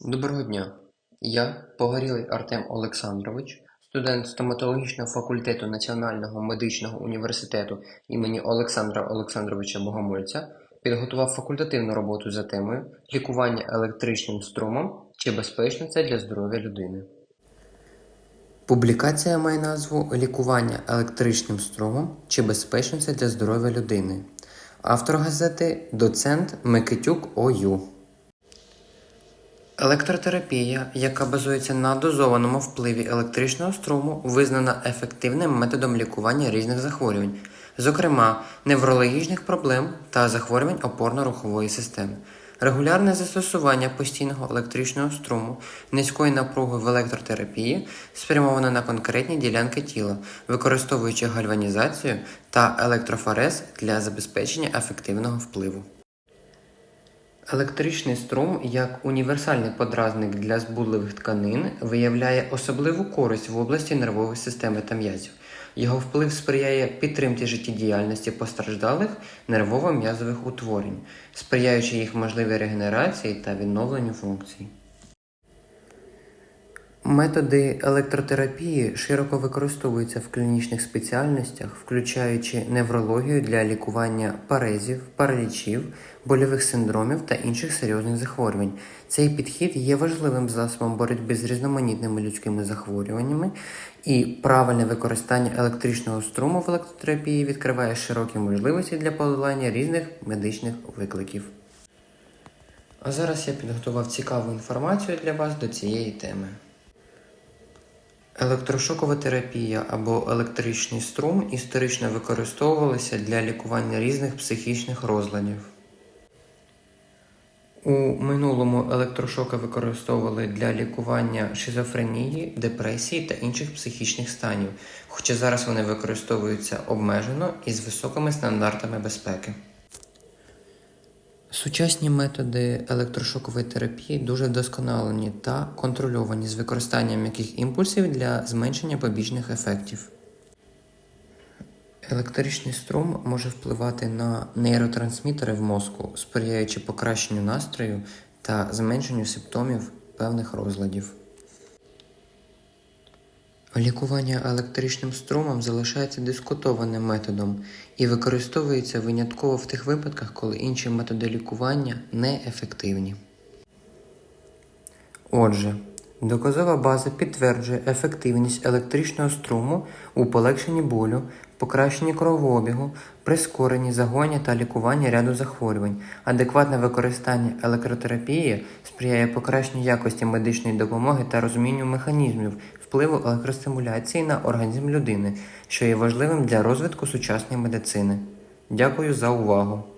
Доброго дня. Я Погорілий Артем Олександрович, студент стоматологічного факультету Національного медичного університету імені Олександра Олександровича Богомольця, підготував факультативну роботу за темою лікування електричним струмом чи безпечно це для здоров'я людини. Публікація має назву Лікування електричним струмом чи безпечно це для здоров'я людини. Автор газети доцент Микитюк ОЮ. Електротерапія, яка базується на дозованому впливі електричного струму, визнана ефективним методом лікування різних захворювань, зокрема неврологічних проблем та захворювань опорно-рухової системи. Регулярне застосування постійного електричного струму низької напруги в електротерапії спрямоване на конкретні ділянки тіла, використовуючи гальванізацію та електрофорез для забезпечення ефективного впливу. Електричний струм як універсальний подразник для збудливих тканин виявляє особливу користь в області нервової системи та м'язів. Його вплив сприяє підтримці життєдіяльності постраждалих нервово-м'язових утворень, сприяючи їх можливій регенерації та відновленню функцій. Методи електротерапії широко використовуються в клінічних спеціальностях, включаючи неврологію для лікування парезів, паралічів, больових синдромів та інших серйозних захворювань. Цей підхід є важливим засобом боротьби з різноманітними людськими захворюваннями, і правильне використання електричного струму в електротерапії відкриває широкі можливості для подолання різних медичних викликів. А зараз я підготував цікаву інформацію для вас до цієї теми. Електрошокова терапія або електричний струм історично використовувалися для лікування різних психічних розладів. У минулому електрошоки використовували для лікування шизофренії, депресії та інших психічних станів, хоча зараз вони використовуються обмежено і з високими стандартами безпеки. Сучасні методи електрошокової терапії дуже вдосконалені та контрольовані з використанням м'яких імпульсів для зменшення побічних ефектів. Електричний струм може впливати на нейротрансмітери в мозку, сприяючи покращенню настрою та зменшенню симптомів певних розладів. Лікування електричним струмом залишається дискутованим методом і використовується винятково в тих випадках, коли інші методи лікування неефективні. Отже, доказова база підтверджує ефективність електричного струму у полегшенні болю, покращенні кровообігу, прискоренні загоні та лікуванні ряду захворювань. Адекватне використання електротерапії сприяє покращенню якості медичної допомоги та розумінню механізмів впливу електростимуляції на організм людини, що є важливим для розвитку сучасної медицини. Дякую за увагу!